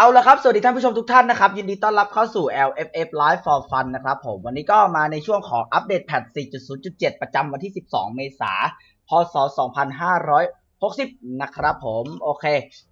เอาละครับ สวัสดีท่านผู้ชมทุกท่านนะครับ ยินดีต้อนรับเข้าสู่ LFF Live for Fun นะครับผม วันนี้ก็มาในช่วงของอัปเดตแพท 4.0.7 ประจำวันที่ 12 เมษายนพศ 2560 นะครับผม โอเค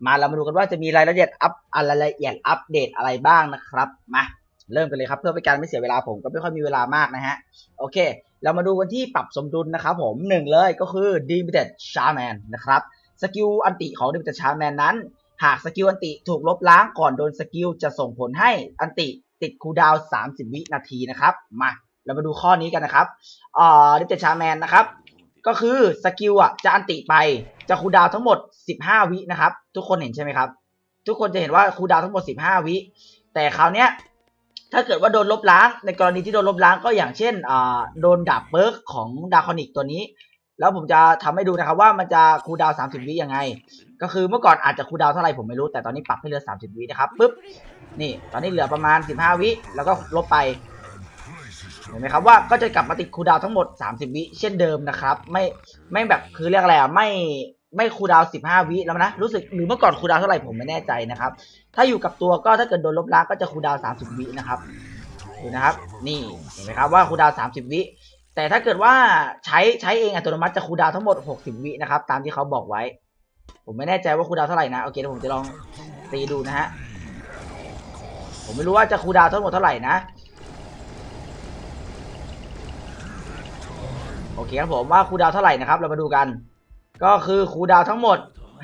มาเรามาดูกันว่าจะมีรายละเอียดอัปอะไรละเอียดอัปเดตอะไรบ้างนะครับ มา เริ่มกันเลยครับเพื่อเป็นการไม่เสียเวลาผมก็ไม่ค่อยมีเวลามากนะฮะ โอเค เรามาดูกันที่ปรับสมดุลนะครับผมหนึ่งเลยก็คือ Limited Shaman นะครับ สกิลอันติของ Limited Shaman นั้น หากสกิลอันติถูกลบล้างก่อนโดนสกิลจะส่งผลให้อันติติดคูดาว 30 วินาทีนะครับ มาเรามาดูข้อนี้กันนะครับเอ่าดิเจชาแมนนะครับ ก็คือสกิลอะจะอันติไปจะคูดาวทั้งหมด 15 วินะครับ ทุกคนเห็นใช่ไหมครับ ทุกคนจะเห็นว่าคูดาวทั้งหมด 15 วิ แต่คราวเนี้ยถ้าเกิดว่าโดนลบล้าง ในกรณีที่โดนลบล้างก็อย่างเช่นอ่าโดนดาบเบิร์กของดาคอนิกตัวนี้ แล้วผมจะทำให้ดูนะครับว่ามันจะคูดาวน์30วิยังไง ก็คือเมื่อก่อนอาจจะคูดาวเท่าไหร่ผมไม่รู้แต่ตอนนี้ปรับให้เหลือ30วินะครับปุ๊บนี่ตอนนี้เหลือประมาณ15วิแล้วก็ลบไปเห็นไหมครับว่าก็จะกลับมาติดคูดาวทั้งหมด 30 วิเช่นเดิมนะครับ ไม่ไม่แบบคือเรียกอะไรอะไม่ไม่คูดาว 15 วิแล้วนะรู้สึกหรือเมื่อก่อนคูดาวเท่าไหร่ผมไม่แน่ใจนะครับ ถ้าอยู่กับตัวก็ถ้าเกิดโดนลบล้างก็จะคูดาว 30 วินะครับดูนะครับ นี่เห็นไหมครับว่าคูดาว 30 วิ แต่ถ้าเกิดว่าใช้ใช้เองอัตโนมัติจะคูดาวทั้งหมด 60 วินะครับ ตามที่เขาบอกไว้ ผมไม่แน่ใจว่าคูดาวเท่าไหร่นะ โอเคเดี๋ยวผมจะลองตีดูนะฮะ ผมไม่รู้ว่าจะคูดาวทั้งหมดเท่าไหร่นะ โอเคครับผมว่าคูดาวเท่าไหร่นะครับ เรามาดูกัน ก็คือคูดาวทั้งหมด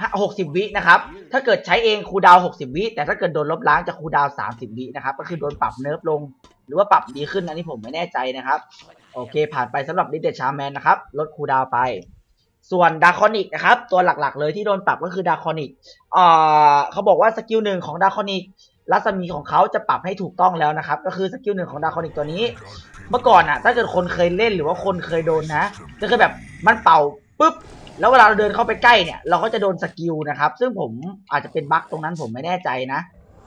60 วินะครับ ถ้าเกิดใช้เองคูดาว 60 วิ แต่ถ้าเกิดโดนลบล้างจะคูดาว 30 วินะครับ ก็คือโดนปรับเนิร์ฟลง หรือว่าปรับดีขึ้นอันนี้ผมไม่แน่ใจนะครับ โอเค ผ่านไปสำหรับดิเดชาแมนนะครับ ลดคูดาวไป ส่วนดาคอนิกนะครับ ตัวหลักๆ เลยที่โดนปรับก็คือดาคอนิกอ่าเขาบอกว่าสกิลหนึ่งของดาคอนิกรัศมีของเขาจะปรับให้ถูกต้องแล้วนะครับ ก็คือสกิลหนึ่งของดาคอนิกตัวนี้ เมื่อก่อนอะถ้าเกิดคนเคยเล่นหรือว่าคนเคยโดนนะก็คือแบบมันเป่าปุ๊บแล้วเวลาเราเดินเข้าไปใกล้เนี่ย เราก็จะโดนสกิลนะครับ ซึ่งผมอาจจะเป็นบั๊กตรงนั้นผมไม่แน่ใจนะ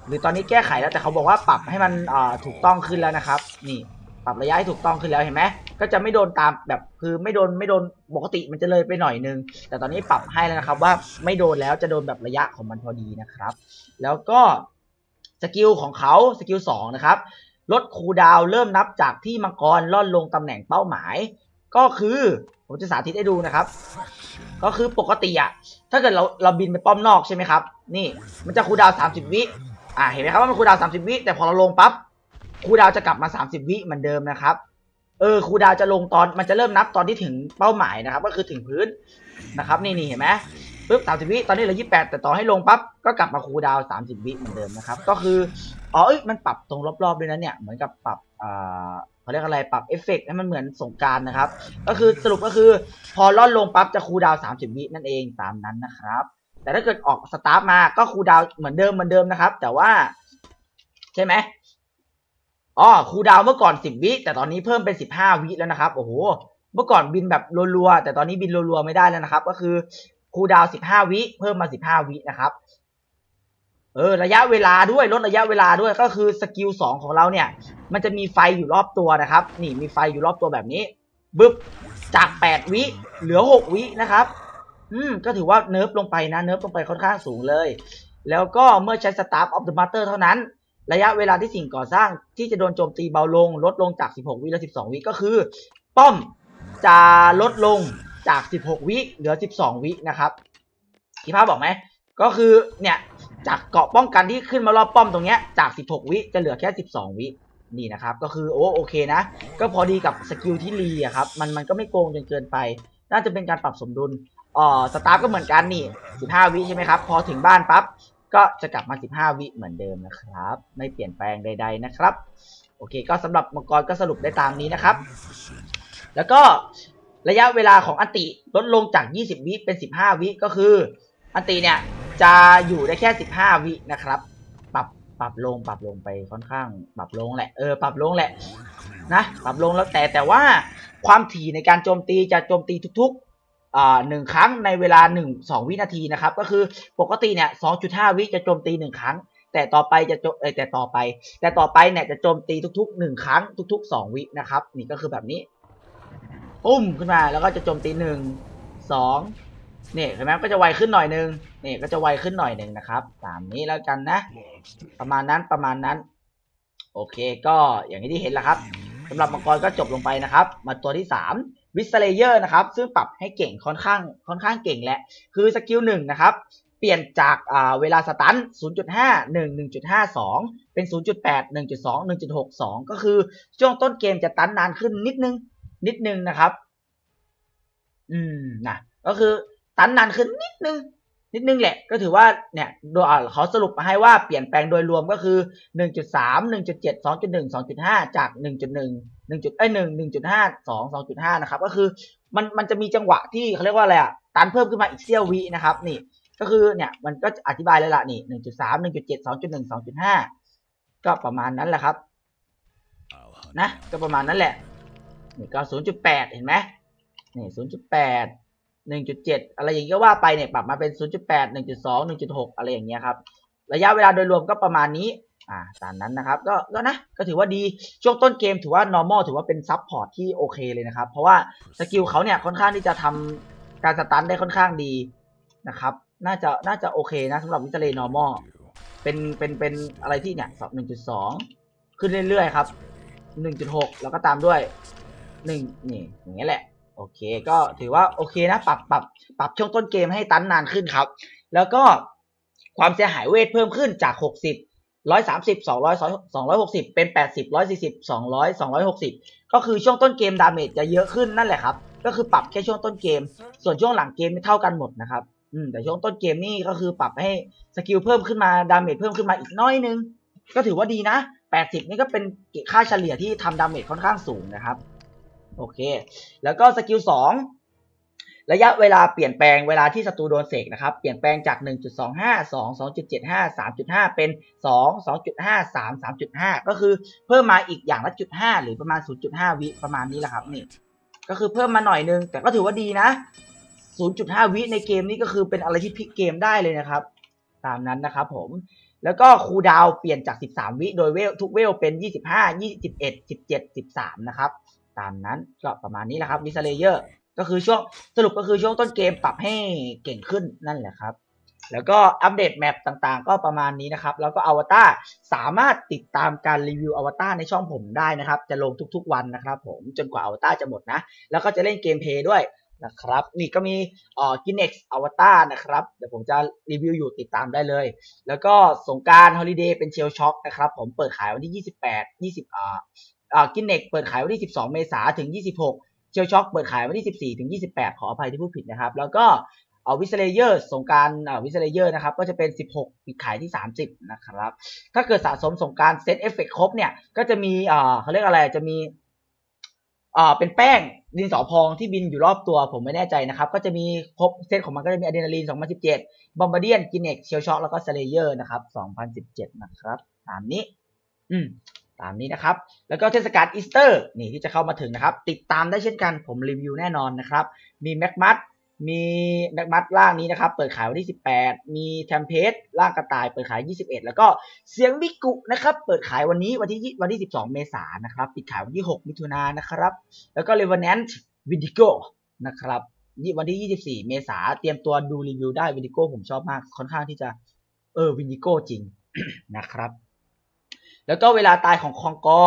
หรือตอนนี้แก้ไขแล้วแต่เขาบอกว่าปรับให้มันถูกต้องขึ้นแล้วนะครับ นี่ ปรับระยะให้ถูกต้องขึ้นแล้วเห็นไหมก็จะไม่โดนตามแบบคือไม่โดนไม่โดนปกติมันจะเลยไปหน่อยนึง แต่ตอนนี้ปรับให้แล้วนะครับว่าไม่โดนแล้วจะโดนแบบระยะของมันพอดีนะครับ แล้วก็สกิลของเขาสกิลสองนะครับลดคูดาวเริ่มนับจากที่มังกรล่อนลงตำแหน่งเป้าหมาย ก็คือผมจะสาธิตให้ดูนะครับ ก็คือปกติอะถ้าเกิดเราเราบินไปป้อมนอกใช่ไหมครับ นี่มันจะคูดาวสามสิบวิอ่าเห็นไหมครับว่ามันคูดาวสามสิบวิแต่พอเราลงปั๊บ ครูดาวจะกลับมาสามสิบวิเหมือนเดิมนะครับ เออครูดาวจะลงตอนมันจะเริ่มนับตอนที่ถึงเป้าหมายนะครับ ก็คือถึงพื้นนะครับ นี่นี่เห็นไหมปุ๊บสามสิบวิตอนนี้เหลือยี่แปดแต่ต่อให้ลงปั๊บก็กลับมาครูดาวสามสิบวิเหมือนเดิมนะครับก็คืออ๋อเอ้ยมันปรับตรงรอบๆด้วยนะเนี่ยเหมือนกับปรับอ่าเขาเรียกอะไรปรับเอฟเฟกต์ให้มันเหมือนสงการนะครับ ก็คือสรุปก็คือ พอล่อนลงปั๊บจะครูดาวน์30วินั่นเองตามนั้นนะครับ แต่ถ้าเกิดออกสตาร์ทมาก็ครูดาวเหมือนเดิมเหมือนเดิมนะครับ แต่ว่า ใช่ไหม อ๋อคูดาวเมื่อก่อน10วิ แต่ตอนนี้เพิ่มเป็น15วิแล้วนะครับ โอ้โห เมื่อก่อนบินแบบรัวๆ แต่ตอนนี้บินรัวๆไม่ได้แล้วนะครับ ก็คือคูดาวน์15วิ เพิ่มมา15วินะครับ เออ ระยะเวลาด้วย ลดระยะเวลาด้วย ก็คือสกิลสองของเราเนี่ย มันจะมีไฟอยู่รอบตัวนะครับ นี่มีไฟอยู่รอบตัวแบบนี้ บึ๊บ จากแปดวิ เหลือหกวินะครับ อืม ก็ถือว่าเนิร์ฟลงไปนะ เนิร์ฟลงไปค่อนข้างสูงเลย แล้วก็เมื่อใช้สตาร์ฟออฟเดอะมาสเตอร์เท่านั้น ระยะเวลาที่สิ่งก่อสร้างที่จะโดนโจมตีเบาลง ลดลงจาก 16 วิเหลือ 12 วิก็คือ ป้อมจะลดลงจาก 16 วิเหลือ 12 วินะครับที่ภาพบอกไหมก็คือเนี่ยจากเกาะป้องกันที่ขึ้นมารอบป้อมตรงเนี้ยจาก 16 วิจะเหลือแค่ 12 วินี่นะครับ ก็คือโอ้โอเคนะ ก็พอดีกับสกิลที่รีอะครับมันมันก็ไม่โกงจนเกินไป น่าจะเป็นการปรับสมดุลอ๋อสตาร์ก็เหมือนกันนี่ 15 วิใช่ไหมครับ พอถึงบ้านปั๊บ ก็จะกลับมา 15 วิเหมือนเดิมนะครับ ไม่เปลี่ยนแปลงใด ๆนะครับ โอเค ก็สำหรับมังกรก็สรุปได้ตามนี้นะครับ แล้วก็ระยะเวลาของอันติลดลงจาก 20 วิเป็น 15 วิก็คืออันติเนี่ยจะอยู่ได้แค่ 15 วินะครับ ปรับปรับลงปรับลงไปค่อนข้าง ปรับลงแหละเออปรับลงแหละนะปรับลงแล้วแต่แต่ว่าความถี่ในการโจมตีจะโจมตีทุกๆ หนึ่งครั้งในเวลาหนึ่งสองวินาทีนะครับ ก็คือปกติเนี่ยสองจุดห้าวิจะโจมตีหนึ่งครั้ง แต่ต่อไปจะโจเอยแต่ต่อไป แต่ต่อไปเนี่ยจะโจมตีทุกๆหนึ่งครั้งทุกๆสองวินะครับ นี่ก็คือแบบนี้ปุ้มขึ้นมาแล้วก็จะโจมตีหนึ่งสองเนี่ยเห็นไหมก็จะไวขึ้นหน่อยนึงนี่ก็จะไวขึ้นหน่อยหนึ่งนะครับตามนี้แล้วกันนะ ประมาณนั้นประมาณนั้น โอเค ก็อย่างที่เห็นแล้วครับสำหรับมังกรก็จบลงไปนะครับ มาตัวที่ 3 วิสเลเยอร์นะครับ ซึ่งปรับให้เก่งค่อนข้างค่อนข้างเก่งแหละ คือสกิลหนึ่งนะครับ เปลี่ยนจากเวลาสตัน 0.5 1 1.52 เป็น 0.8 1.2 1.62 ก็คือช่วงต้นเกมจะตันนานขึ้นนิดนึง นิดนึงนะครับ อืมนะก็คือตันนานขึ้นนิดนึง นิดนึงแหละก็ถือว่าเนี่ยดยอ่าเขาสรุปมาให้ว่าเปลี่ยนแปลงโดยรวมก็คือ 1.3 1.7 2.1 2.5 จาก 1.1 1จุดไอ้หนึ่งหนึ่งจุดห้าสองสองจุดห้านะครับ ก็คือมันมันจะมีจังหวะที่เขาเรียกว่าอะไรอะตันเพิ่มขึ้นมาอีกเสี้ยววินะครับ นี่ ก็คือเนี่ยมันก็อธิบายเลยล่ะนี่หนึ่งจุดสามหนึ่งจุดเจ็ดสองจุดหนึ่งสองจุดห้าก็ประมาณนั้นแหละครับ นะ ก็ประมาณนั้นแหละนี่ก็ศูนย์จุดแปดเห็นไหมนี่ศูนย์จุดแปด หนึ่งจุดเจ็ดอะไรอย่างเงี้ยก็ว่าไปเนี่ยปรับมาเป็นศูนย์จุดแปดหนึ่งจุดสอะไรอย่างเงี้ยครับ ระยะเวลาโดยรวมก็ประมาณนี้ อ่า ตามนั้นนะครับ ก็ ก็นะ ก็ถือว่าดี ช่วงต้นเกมถือว่า normal ถือว่าเป็นซับพอร์ตที่โอเคเลยนะครับ เพราะว่าสกิลเขาเนี่ยค่อนข้างที่จะทำการสตันได้ค่อนข้างดีนะครับ น่าจะ น่าจะโอเคนะสำหรับวิจเล normal เป็น เป็น เป็นอะไรที่เนี่ยสอบหนึ่งจุดสองขึ้นเรื่อยๆครับหนึ่งจุดหกแล้วก็ตามด้วยหนึ่งนี่ อย่างเงี้ยแหละ โอเค ก็ถือว่าโอเคนะ ปรับปรับปรับช่วงต้นเกมให้ตันนานขึ้นครับ แล้วก็ความเสียหายเวทเพิ่มขึ้นจากหกสิบร้อยสามสิบสองร้อยสองร้อยหกสิบเป็นแปดสิบร้อยสี่สิบสองร้อยสองร้อยหกสิบก็คือช่วงต้นเกมดาเมจจะเยอะขึ้นนั่นแหละครับ ก็คือปรับแค่ช่วงต้นเกม ส่วนช่วงหลังเกมไม่เท่ากันหมดนะครับอืมแต่ช่วงต้นเกมนี่ก็คือปรับให้สกิลเพิ่มขึ้นมาดาเมจเพิ่มขึ้นมาอีกน้อยนึง ก็ถือว่าดีนะแปดสิบนี่ก็เป็นค่าเฉลี่ยที่ทำดาเมจค่อนข้างสูงนะครับ โอเค แล้วก็สกิลสองระยะเวลาเปลี่ยนแปลงเวลาที่ศัตรูโดนเสกนะครับ เปลี่ยนแปลงจาก 1.25 2 2.75 3.5 เป็น 2 2.5 3 3.5 ก็คือเพิ่มมาอีกอย่างละจุด5หรือประมาณ 0.5 วิประมาณนี้แหละครับนี่ก็คือเพิ่มมาหน่อยนึง แต่ก็ถือว่าดีนะ 0.5 วิในเกมนี้ก็คือเป็นอะไรที่พลิกเกมได้เลยนะครับ ตามนั้นนะครับผมแล้วก็คูดาวเปลี่ยนจาก 13 วิ โดยเวลทุกเวลเป็น 25 21 17 13 นะครับ ตามนั้นก็ประมาณนี้แหละครับวิสเลเยอร์ก็คือช่วงสรุปก็คือช่วงต้นเกมปรับให้เก่งขึ้นนั่นแหละครับ แล้วก็อัปเดตแมปต่างๆ ก็ประมาณนี้นะครับ แล้วก็อวตารสามารถติดตามการรีวิวอวตารในช่องผมได้นะครับ จะลงทุกๆวันนะครับ ผมจนกว่าอวตารจะหมดนะ แล้วก็จะเล่นเกมเพย์ด้วยนะครับ นี่ก็มีเอ่อกินเน็กซ์อวตารนะครับ เดี๋ยวผมจะรีวิวอยู่ติดตามได้เลย แล้วก็สงการฮอลิเดย์เป็นเชลช็อคนะครับ ผมเปิดขายวันที่ 28 20อ่าอ่า กินเน็กเปิดขายวันที่ 12 เมษายนถึง 26 เชลช็อคเปิดขายวันที่ 14 ถึง 28 ขออภัยที่พูดผิดนะครับ แล้วก็เอาวิสเลเยอร์สงการวิสเลเยอร์นะครับก็จะเป็น 16 ปิดขายที่ 30 นะครับ ถ้าเกิดสะสมสงการเซตเอฟเฟกครบเนี่ย ก็จะมีเขาเรียกอะไรจะมีเป็นแป้งดินสอพองที่บินอยู่รอบตัวผมไม่แน่ใจนะครับ ก็จะมีครบเซตของมันก็จะมีอะดรีนาลีน 2017 บอมบาเดียนกินเน็กเชลช็อคแล้วก็สเลเยอร์นะครับ 2017 นะครับ ตามนี้ อืม ตามนี้นะครับ แล้วก็เทศกาลอีสเตอร์นี่ที่จะเข้ามาถึงนะครับ ติดตามได้เช่นกันผมรีวิวแน่นอนนะครับ มีแม็กมัดมีแม็กมัดล่างนี้นะครับ เปิดขายวันที่ 18 มีแทมเพสล่างกระต่ายเปิดขาย 21 แล้วก็เสียงวิกุนะครับ เปิดขายวันนี้วันที่วันที่ 12 เมษายนนะครับ ปิดขายวันที่ 6 มิถุนายนนะครับ แล้วก็เลเวนแนนต์วิดิโกนะครับวันที่ 24 เมษายนเตรียมตัวดูรีวิวได้วิดิโกผมชอบมากค่อนข้างที่จะเออวิดิโกจริงนะครับ แล้วก็เวลาตายของคองกอ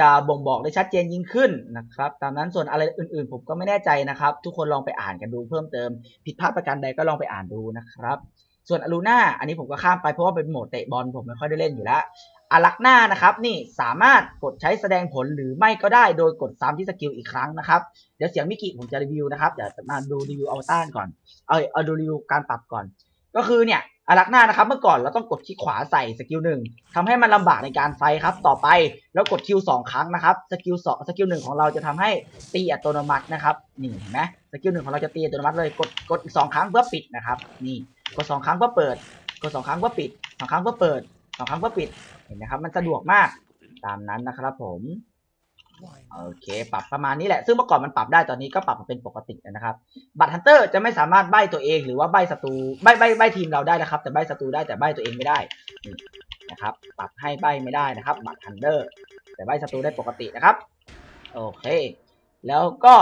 จะบ่งบอกได้ชัดเจนยิ่งขึ้นนะครับ ตามนั้นส่วนอะไรอื่นๆ ผมก็ไม่แน่ใจนะครับ ทุกคนลองไปอ่านกันดูเพิ่มเติม ผิดพลาดประการใดก็ลองไปอ่านดูนะครับ ส่วนอลูน่าอันนี้ผมก็ข้ามไปเพราะว่าเป็นโหมดเตะบอลผมไม่ค่อยได้เล่นอยู่แล้วอารักหน้านะครับนี่สามารถกดใช้แสดงผลหรือไม่ก็ได้โดยกดซ้ำที่สกิลอีกครั้งนะครับ เดี๋ยวเสียงมิกิผมจะรีวิวนะครับเดี๋ยวมาดูรีวิวอัลต้านก่อน เออเอาดูรีวิวการปรับก่อน ก็คือเนี่ย อารักหน้านะครับ เมื่อก่อนเราต้องกดที่ขวาใส่สกิลหนึ่งทำให้มันลำบากในการไฟครับ ต่อไปแล้วกดคิวสองครั้งนะครับสกิลสองสกิลหนึ่งของเราจะทำให้ตีอัตโนมัตินะครับนี่เห็นไหมสกิลหนึ่งของเราจะตีอัตโนมัติเลยกดกดอีกสองครั้งเพื่อปิดนะครับ นี่กดสองครั้งเพื่อเปิด กดสองครั้งเพื่อปิดสองครั้งเพื่อเปิดสองครั้งเพื่อปิดเห็นไหมครับ มันสะดวกมากตามนั้นนะครับผม โอเค ปรับประมาณนี้แหละ ซึ่งเมื่อก่อนมันปรับได้ตอนนี้ก็ปรับมาเป็นปกตินะครับ บัตรฮันเตอร์จะไม่สามารถใบตัวเองหรือว่าใบศัตรูใบใบใบทีมเราได้นะครับ แต่ใบศัตรูได้แต่ใบตัวเองไม่ได้นี่นะครับ ปรับให้ใบไม่ได้นะครับ บัตรฮันเตอร์ แต่ใบศัตรูได้ปกตินะครับ โอเค แล้วก็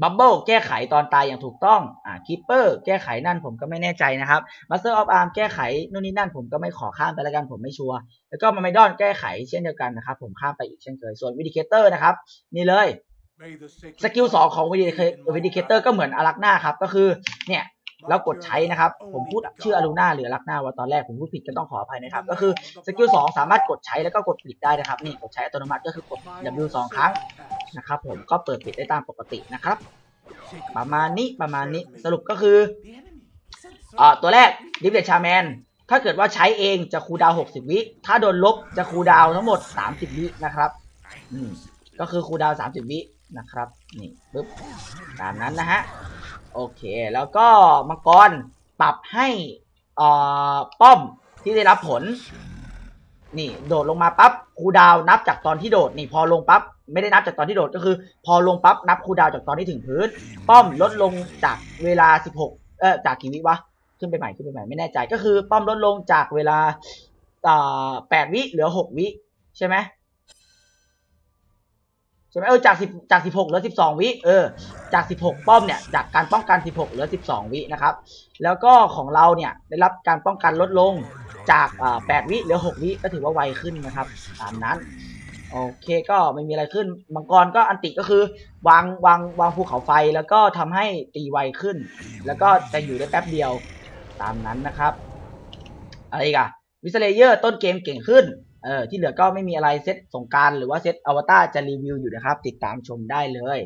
บับเบิลแก้ไขตอนตายอย่างถูกต้องอ่าคิปเปอร์แก้ไขนั่นผมก็ไม่แน่ใจนะครับมาสเตอร์ออฟอาร์มแก้ไขนู่นนี่นั่นผมก็ไม่ขอข้ามไปแล้วกันผมไม่ชัวร์แล้วก็มาไมดอนแก้ไขเช่นเดียวกันนะครับผมข้ามไปอีกเช่นเคยส่วนวิดิเคเตอร์นะครับนี่เลยสกิลสองของวิดิเคเตอร์ก็เหมือนอารักนาครับก็คือเนี่ยเรากดใช้นะครับ ผมพูดชื่ออารูนาหรืออารักนาว่าตอนแรกผมพูดผิดก็ต้องขออภัยนะครับ ก็คือสกิลสองสามารถกดใช้แล้วก็กดปิดได้นะครับ นี่กดใช้อัตโนมัติก็คือกด W สองครั้ง นะครับผมก็เปิดปิดได้ตามปกตินะครับ ประมาณนี้ประมาณนี้สรุปก็คืออ่าตัวแรกดิฟเดชาแมนถ้าเกิดว่าใช้เองจะคูลดาวน์60 วิ ถ้าโดนลบจะคูลดาวน์ทั้งหมด 30 วินะครับ อืม ก็คือคูลดาวน์30 วินะครับ นี่ปึ๊บ ตามนั้นนะฮะ โอเค แล้วก็มังกรปรับให้อ่าป้อมที่ได้รับผล นี่โดดลงมาปั๊บคูดาวนับจากตอนที่โดดนี่พอลงปั๊บไม่ได้นับจากตอนที่โดดก็คือ พอลงปั๊บนับคูดาวจากตอนที่ถึงพื้น ป้อมลดลงจากเวลา 16 เออจากกี่วิวะขึ้นไปใหม่ขึ้นไปใหม่ไม่แน่ใจก็คือ ป้อมลดลงจากเวลาอ่า8วิเหลือ6วิใช่ไหมใช่ไหมเออจาก10จาก16เหลือ12วิเออจาก16ป้อมเนี่ยจากการป้องกัน16เหลือ12วินะครับ แล้วก็ของเราเนี่ยได้รับการป้องกันลดลง จาก8วิเหลือ6วิก็ถือว่าไวขึ้นนะครับ ตามนั้น โอเคก็ไม่มีอะไรขึ้น มังกรก็อันติก็คือ วางวางวางภูเขาไฟแล้วก็ทำให้ตีไวขึ้น แล้วก็จะอยู่ได้แป๊บเดียวตามนั้นนะครับอะไรกอะวิสเลเยอร์ต้นเกมเก่งขึ้นเออที่เหลือก็ไม่มีอะไรเซตสงกรารหรือว่าเซตอวตารจะรีวิวอยู่นะครับ ติดตามชมได้เลย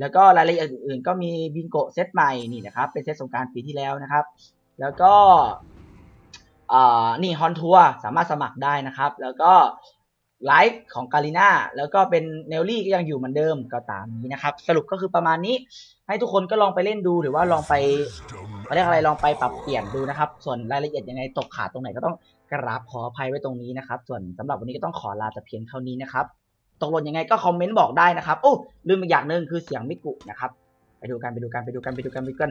แล้วก็รายละเอียดอื่นๆก็มีบิงโกเซตใหม่นี่นะครับ เป็นเซตสงกรารปีที่แล้วนะครับ แล้วก็ นี่ฮอนทัวร์สามารถสมัครได้นะครับ แล้วก็ไลฟ์ของกาลิน่าแล้วก็เป็นเนลลี่ก็ยังอยู่เหมือนเดิมก็ตามนี้นะครับ สรุปก็คือประมาณนี้ ให้ทุกคนก็ลองไปเล่นดูหรือว่าลองไปเขาเรียกอะไรลองไปปรับเปลี่ยนดูนะครับ ส่วนรายละเอียดยังไงตกขาดตรงไหนก็ต้องกราบขออภัยไว้ตรงนี้นะครับ ส่วนสำหรับวันนี้ก็ต้องขอลาแต่เพียงเท่านี้นะครับตกหล่นยังไงก็คอมเมนต์บอกได้นะครับโอ้ลืมอีกอย่างหนึ่งคือเสียงมิกุนะครับ ไปดูกันไปดูกันไปดูกันไปดูกันไปดูกัน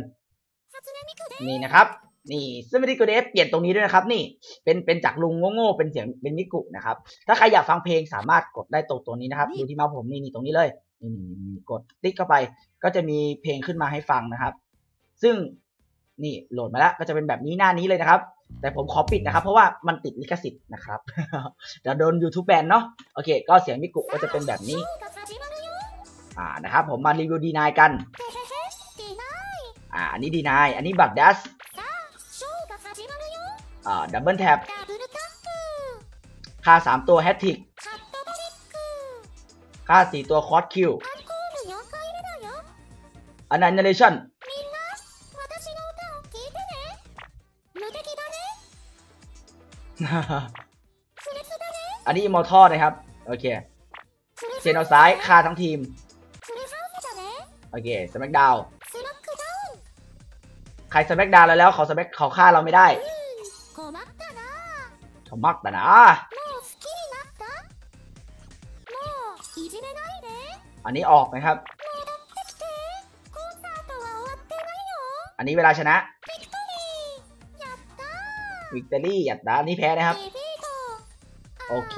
นี่นะครับ นี่ซึ่งไม่ได้กดเอฟเปลี่ยนตรงนี้ด้วยนะครับ นี่เป็นเป็นจากลุงโง่ๆเป็นเสียงเป็นมิกุนะครับ ถ้าใครอยากฟังเพลงสามารถกดได้ตรงตัวนี้นะครับดูที่เมาส์ผมนี่นี่ตรงนี้เลยนี่นี่นี่กดติ๊กเข้าไป ก็จะมีเพลงขึ้นมาให้ฟังนะครับ ซึ่งนี่โหลดมาแล้วก็จะเป็นแบบนี้หน้านี้เลยนะครับ แต่ผมขอปิดนะครับ เพราะว่ามันติดลิขสิทธิ์นะครับเดี๋ยวโดน YouTube แบนเนาะโอเค ก็เสียงมิกุก็จะเป็นแบบนี้ อ่านะครับ ผมมารีวิวดีนายกัน อ่าอันนี้ดีนายอันนี้บัตรดัสอ่า ดับเบิลแท็บค่า 3 ตัวแฮตทิกค่า 4 ตัวคอร์สคิวอันนั้นเนเรชั่นอันนี้อิมอร์ทอนะครับ โอเค เซนเอาซ้ายฆ่าทั้งทีม โอเคสแมกดาวใครสแมกดาวแล้วแล้วเขาสแมกเขาฆ่าเราไม่ได้ เขามักแต่นะอันนี้ออกนะครับ อันนี้เวลาชนะ วิกตอรี่อัดดาอันนี้แพ้นะครับ โอเค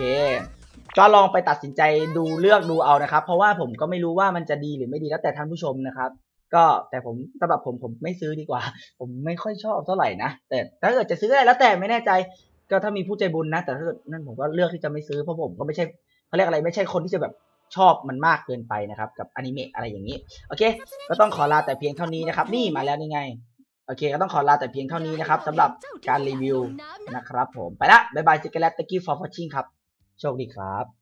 ก็ลองไปตัดสินใจดูเลือกดูเอานะครับ เพราะว่าผมก็ไม่รู้ว่ามันจะดีหรือไม่ดีแล้วแต่ท่านผู้ชมนะครับก็แต่ผมสำหรับผมผมไม่ซื้อดีกว่า ผมไม่ค่อยชอบเท่าไหร่นะ แต่ถ้าเกิดจะซื้ออะไรแล้วแต่ไม่แน่ใจ ก็ถ้ามีผู้ใจบุญนะ แต่ถ้าเกิดนั่นผมก็เลือกที่จะไม่ซื้อเพราะผมก็ไม่ใช่เขาเรียกอะไรไม่ใช่คนที่จะแบบชอบมันมากเกินไปนะครับ กับอนิเมะอะไรอย่างนี้ โอเค ก็ต้องขอลาแต่เพียงเท่านี้นะครับ นี่มาแล้วนี่ไง โอเค ก็ต้องขอลาแต่เพียงเท่านี้นะครับสำหรับการรีวิวนะครับ ผมไปละบายบายซิกเกอร์แลตตะกี้ฟอร์ฟอชชิ่งครับ โชคดีครับ